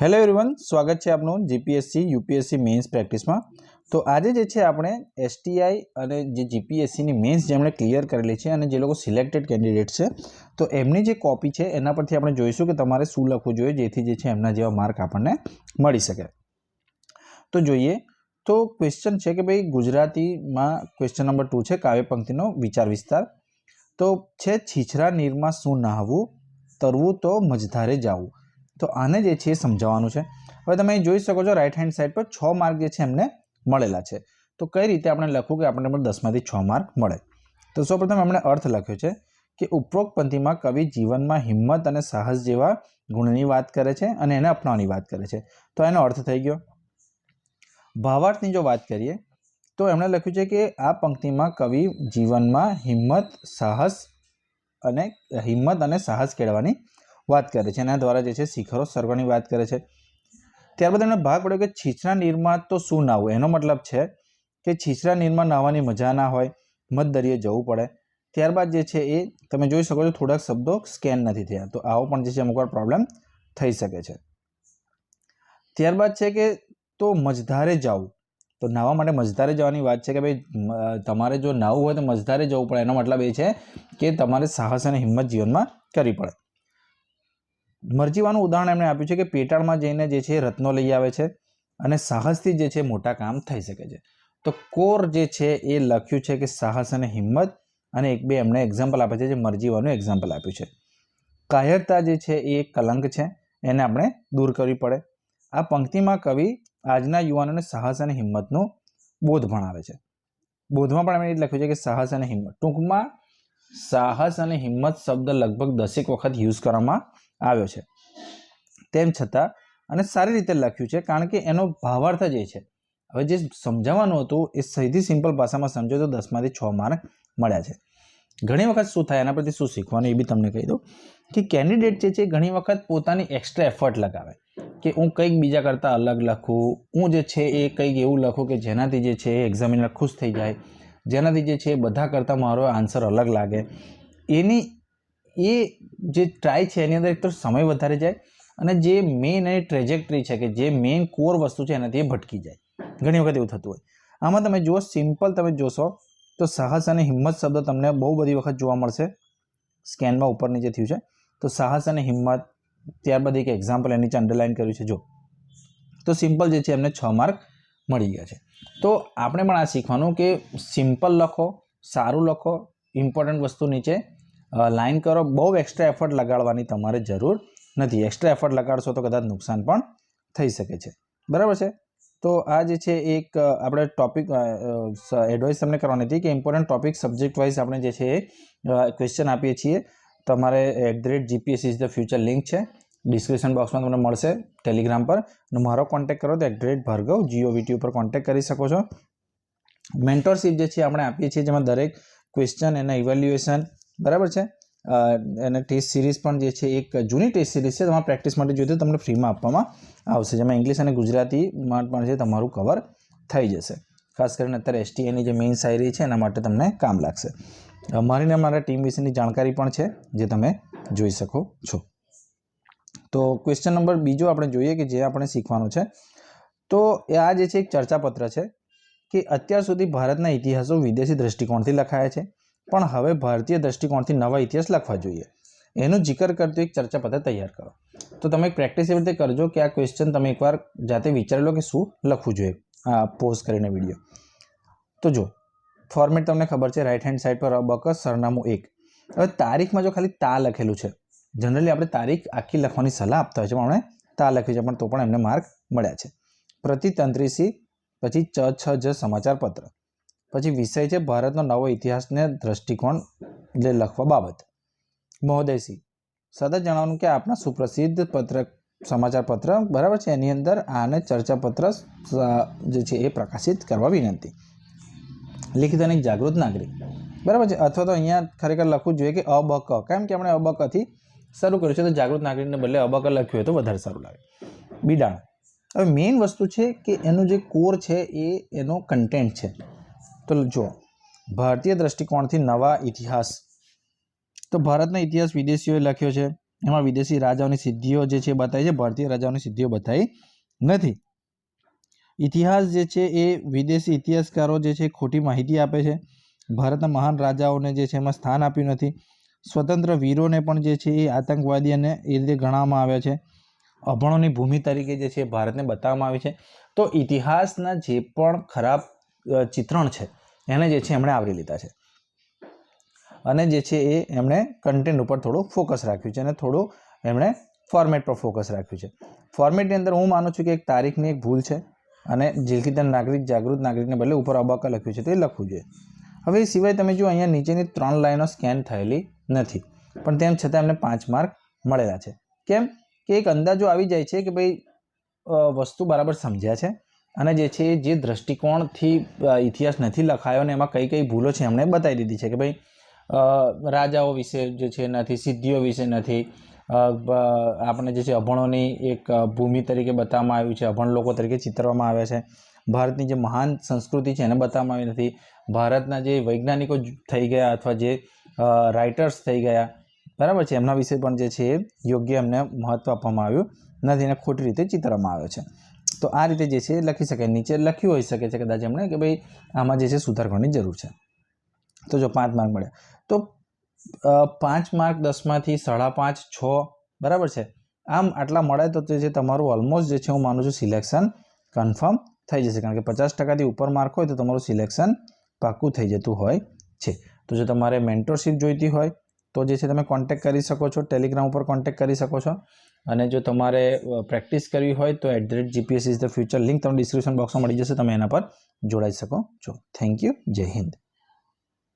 Hello everyone સ્વાગત છે આપનું જીપીએસસી યુપીએસસી મેન્સ પ્રેક્ટિસમાં તો આજે જે છે આપણે એસટીઆઈ અને જે જીપીએસસીની મેન્સ જેમણે ક્લિયર કરેલી છે અને જે લોકો સિલેક્ટેડ કેન્ડિડેટ છે, તો એમની જે કોપી છે એના પરથી આપણે જોઈશું કે તમારે શું લખવું જોઈએ જેથી જે છે એમના જેવા માર્ક આપણને મળી શકે. તો જોઈએ, તો ક્વેશ્ચન છે કે ભાઈ ગુજરાતીમાં ક્વેશ્ચન નંબર ટુ છે, કાવ્ય પંક્તિનો વિચાર વિસ્તાર. તો છે, છીછરા નીરમાં શું નહાવું? તરવું તો મજધારે જાવું. તો આને જે છે એ સમજાવવાનું છે. હવે તમે જોઈ શકો છો રાઈટ હેન્ડ સાઈડ પર છ માર્ક જે છે એમને મળેલા છે. તો કઈ રીતે આપણે લખવું કે આપણને પણ દસમાંથી છ માર્ક મળે? તો સૌપ્રથમ એમણે અર્થ લખ્યો છે કે ઉપરોક્ત પંક્તિમાં કવિ જીવનમાં હિંમત અને સાહસ જેવા ગુણની વાત કરે છે અને એને અપનાવવાની વાત કરે છે. તો એનો અર્થ થઈ ગયો. ભાવાર્થની જો વાત કરીએ, તો એમણે લખ્યું છે કે આ પંક્તિમાં કવિ જીવનમાં હિંમત, સાહસ અને હિંમત અને સાહસ કેળવવાની વાત કરે છે એના દ્વારા જે છે શિખરો સર્વની વાત કરે છે. ત્યારબાદ એમને ભાગ પડ્યો કે છીછરા નીરમાં તો શું નાહવું એનો મતલબ છે કે છીછરા નીરમાં નાહવાની મજા ના હોય મધદરિયે જવું પડે. ત્યારબાદ જે છે એ તમે જોઈ શકો છો થોડાક શબ્દો સ્કેન નથી થયા. તો આવો પણ જે છે અમુક વાર પ્રોબ્લેમ થઈ શકે છે. ત્યારબાદ છે કે તો મજધારે જવું. તો નાહવા માટે મજધારે જવાની વાત છે કે ભાઈ તમારે જો નાહવું હોય તો મજધારે જવું પડે. એનો મતલબ એ છે કે તમારે સાહસ અને હિંમત જીવનમાં કરવી પડે. મરજીવાનું ઉદાહરણ એમણે આપ્યું છે કે પેટાળમાં જઈને જે છે રત્નો લઈ આવે છે અને સાહસથી જે છે મોટા કામ થઈ શકે છે. તો કોર જે છે એ લખ્યું છે કે સાહસ અને હિંમત અને એક બે એમણે એક્ઝામ્પલ આપે છે જે મરજીવાનું એક્ઝામ્પલ આપ્યું છે. કાયરતા જે છે એ એક કલંક છે, એને આપણે દૂર કરવી પડે. આ પંક્તિમાં કવિ આજના યુવાનોને સાહસ અને હિંમતનો બોધ ભણાવે છે. બોધમાં પણ એમણે એ લખ્યું છે કે સાહસ અને હિંમત ટૂંકમાં સાહસ અને હિંમત શબ્દ લગભગ દસેક વખત યુઝ કરવામાં આવ્યો છે. તેમ છતાં અને સારી રીતે લખ્યું છે કારણ કે એનો ભાવાર્થ જ એ છે. હવે જે સમજાવવાનું હતું એ સૌથી સિમ્પલ ભાષામાં સમજો તો દસમાંથી છ માર્ક મળ્યા છે. ઘણી વખત શું થાય એના પરથી શું શીખવાનું એ બી તમને કહી દઉં કે કેન્ડિડેટ જે છે ઘણી વખત પોતાની એક્સ્ટ્રા એફર્ટ લગાવે કે હું કંઈક બીજા કરતાં અલગ લખું, હું જે છે એ કંઈક એવું લખું કે જેનાથી જે છે એ એક્ઝામિનર ખુશ થઈ જાય જેનાથી જે છે એ બધા કરતાં મારો આન્સર અલગ લાગે. એની, એ જે ટ્રાય છે એની અંદર એક તો સમય વધારે જાય અને જે મેઇન એની ટ્રેજેક્ટરી છે કે જે મેઇન કોર વસ્તુ છે એનાથી એ ભટકી જાય. ઘણી વખત એવું થતું હોય. આમાં તમે જુઓ સિમ્પલ તમે જોશો તો સાહસ અને હિંમત શબ્દ તમને બહુ બધી વખત જોવા મળશે. સ્કેનમાં ઉપર નીચે થયું છે. તો સાહસ અને હિંમત, ત્યારબાદ એક એક્ઝામ્પલ એની નીચે અંડરલાઇન કર્યું છે. જો. તો સિમ્પલ જે છે એમને છ માર્ક મળી ગયા છે. તો આપણે પણ આ શીખવાનું કે સિમ્પલ લખો, સારું લખો ઇમ્પોર્ટન્ટ વસ્તુ નીચે લાઇન કરો. બહુ એક્સ્ટ્રા એફર્ટ લગાડવાની તમારે જરૂર નથી. એક્સ્ટ્રા એફર્ટ લગાડશો તો કદાચ નુકસાન પણ થઈ શકે છે. બરાબર છે? તો આ જે છે એક આપણે ટોપિક એડવાઇસ તમને કરવાની હતી કે ઇમ્પોર્ટન્ટ ટોપિક સબ્જેક્ટ વાઇઝ આપણે જે છે એ ક્વેશ્ચન આપીએ છીએ. તમારે at the rate GPS is the future link છે. ડિસ્ક્રિપ્શન બોક્સમાં તમને મળશે ટેલિગ્રામ પર. અને મારો કોન્ટેક્ટ કરો તો at rate Bhargav Jio VT ઉપર કોન્ટેક્ટ કરી શકો છો. મેન્ટરશીપ જે છે આપણે આપીએ છીએ, જેમાં દરેક ક્વેશ્ચન એના ઇવેલ્યુએશન બરાબર છે? અને ટેસ્ટ સિરીઝ પણ જે છે એક જૂની ટેસ્ટ સિરીઝ છે, તમારે પ્રેક્ટિસ માટે જોઈએ તો તમને ફ્રીમાં આપવામાં આવશે. જેમાં ઇંગ્લિશ અને ગુજરાતીમાં પણ છે તમારું કવર થઈ જશે. ખાસ કરીને અત્યારે એસટીએની જે મેઇન શાયરી છે, એના માટે તમને કામ લાગશે. અમારીને મારી મારા ટીમ વિશેની જાણકારી પણ છે, જે તમે જોઈ શકો છો. તો ક્વેશ્ચન નંબર બીજો આપણે જોઈએ કે જે આપણે શીખવાનું છે. તો આ જે છે, એક ચર્ચાપત્ર છે કે અત્યાર સુધી ભારતના ઇતિહાસો વિદેશી દ્રષ્ટિકોણથી લખાયા છે, પણ હવે ભારતીય દ્રષ્ટિકોણથી નવા ઇતિહાસ લખવા જોઈએ. એનો જિકર કરતું એક ચર્ચાપત્ર તૈયાર કરો. તો તમે એક પ્રેક્ટિસ એવી રીતે કરજો કે આ ક્વેશ્ચન તમે એકવાર જાતે વિચારી લો કે શું લખવું જોઈએ, આ પોઝ કરીને વીડિયો તો જો ફોર્મેટ તમને ખબર છે રાઈટ હેન્ડ સાઈડ પર અબકસ સરનામું એક. હવે તારીખમાં જો ખાલી તા લખેલું છે જનરલી આપણે તારીખ આખી લખવાની સલાહ આપતા હોય છે, પણ આપણે તા લખ્યું છે, પણ તો પણ એમને માર્ક મળ્યા છે. પ્રતિતંત્રીસી પછી ચ, છ, જ સમાચાર પત્ર પછી વિષય છે, ભારતનો નવો ઇતિહાસને દ્રષ્ટિકોણ, એટલે લખવા બાબત. મહોદયસિંહ સતત જણાવવાનું કે આપણા સુપ્રસિદ્ધ પત્ર સમાચાર પત્ર બરાબર છે? એની અંદર આને ચર્ચાપત્ર જે છે એ પ્રકાશિત કરવા વિનંતી. લિખિત અને જાગૃત નાગરિક, બરાબર છે? અથવા તો અહીંયા ખરેખર લખવું જોઈએ કે અબક, કેમ કે આપણે અબકથી શરૂ કર્યું છે તો જાગૃત નાગરિકને બદલે અબક લખ્યું હોય તો વધારે સારું લાગે. બિડાણ હવે મેઇન વસ્તુ છે કે એનું જે કોર છે એ એનો કન્ટેન્ટ છે. તો જુઓ, ભારતીય દ્રષ્ટિકોણથી નવા ઇતિહાસ. તો ભારતનો ઇતિહાસ વિદેશીઓએ લખ્યો છે. એમાં વિદેશી રાજાઓની સિદ્ધિઓ જે છે બતાવી છે. ભારતીય રાજાઓની સિદ્ધિઓ બતાવી નથી. ઇતિહાસ જે છે એ વિદેશી ઇતિહાસકારો જે છે ખોટી માહિતી આપે છે. ભારતના મહાન રાજાઓને જે છે એમાં સ્થાન આપ્યું નથી. સ્વતંત્ર વીરોને પણ જે છે એ આતંકવાદી અને એ રીતે ગણવામાં આવ્યા છે. અભણોની ભૂમિ તરીકે જે છે ભારતને બતાવવામાં આવી છે. તો ઇતિહાસના જે પણ ખરાબ ચિત્રણ છે, એને જે છે એમણે આવરી લીધા છે. અને જે છે એ એમણે કન્ટેન્ટ ઉપર થોડું ફોકસ રાખ્યું છે અને થોડું એમણે ફોર્મેટ પર ફોકસ રાખ્યું છે. ફોર્મેટની અંદર હું માનું છું કે એક તારીખની એક ભૂલ છે અને જીલકીતન નાગરિક, જાગૃત નાગરિકને બદલે ઉપર અબાકા લખ્યું છે તે લખવું જોઈએ. હવે એ સિવાય તમે જો અહીંયા નીચેની ત્રણ લાઈનો સ્કેન થયેલી નથી. પણ તેમ છતાં એમને પાંચ માર્ક મળેલા છે. કેમ? કે એક અંદાજો આવી જાય છે કે ભાઈ વસ્તુ બરાબર સમજ્યા છે અને જે છે જે દ્રષ્ટિકોણથી ઇતિહાસ નથી લખાયો ને એમાં કઈ કઈ ભૂલો છે એમણે બતાવી દીધી છે કે ભાઈ રાજાઓ વિશે જે છે નથી, સિદ્ધિઓ વિશે નથી આપણે જે છે અભણોની એક ભૂમિ તરીકે બતાવવામાં આવ્યું છે, અભણ લોકો તરીકે ચિતરવામાં આવ્યા છે. ભારતની જે મહાન સંસ્કૃતિ છે એને બતાવવામાં આવી નથી. ભારતના જે વૈજ્ઞાનિકો થઈ ગયા અથવા જે રાઇટર્સ થઈ ગયા. બરાબર છે? એમના વિશે પણ જે છે એ યોગ્ય એમને મહત્ત્વ આપવામાં આવ્યું. નથી એને ખોટી રીતે ચિતરવામાં આવ્યો છે. તો આ રીતે જે છે લખી શકાય. નીચે લખ્યું હોઈ શકે છે કદાચ એમણે કે ભાઈ આમાં જે છે સુધાર કરવાની જરૂર છે. તો જો પાંચ માર્ક મળ્યા. તો પાંચ માર્ક દસમાંથી સાડા પાંચ, છ, બરાબર છે? આમ આટલા મળે તો તે જે તમારું ઓલમોસ્ટ જે છે હું માનું છું સિલેક્શન કન્ફર્મ થઈ જશે. કારણ કે પચાસ ટકાથી ઉપર માર્ક હોય તો તમારું સિલેક્શન પાક્કું થઈ જતું હોય છે. તો જો તમારે મેન્ટરશીપ જોઈતી હોય, તો જે છે તમે કોન્ટેક્ટ કરી શકો છો ટેલિગ્રામ ઉપર કોન્ટેક્ટ કરી શકો છો. અને જો તમારે પ્રેક્ટિસ કરવી હોય, તો at the rate GPS is the future link તમને ડિસ્ક્રિપ્શન બોક્સમાં મળી જશે, તમે એના પર જોડાઈ શકો છો. થેન્ક યુ જય હિન્દ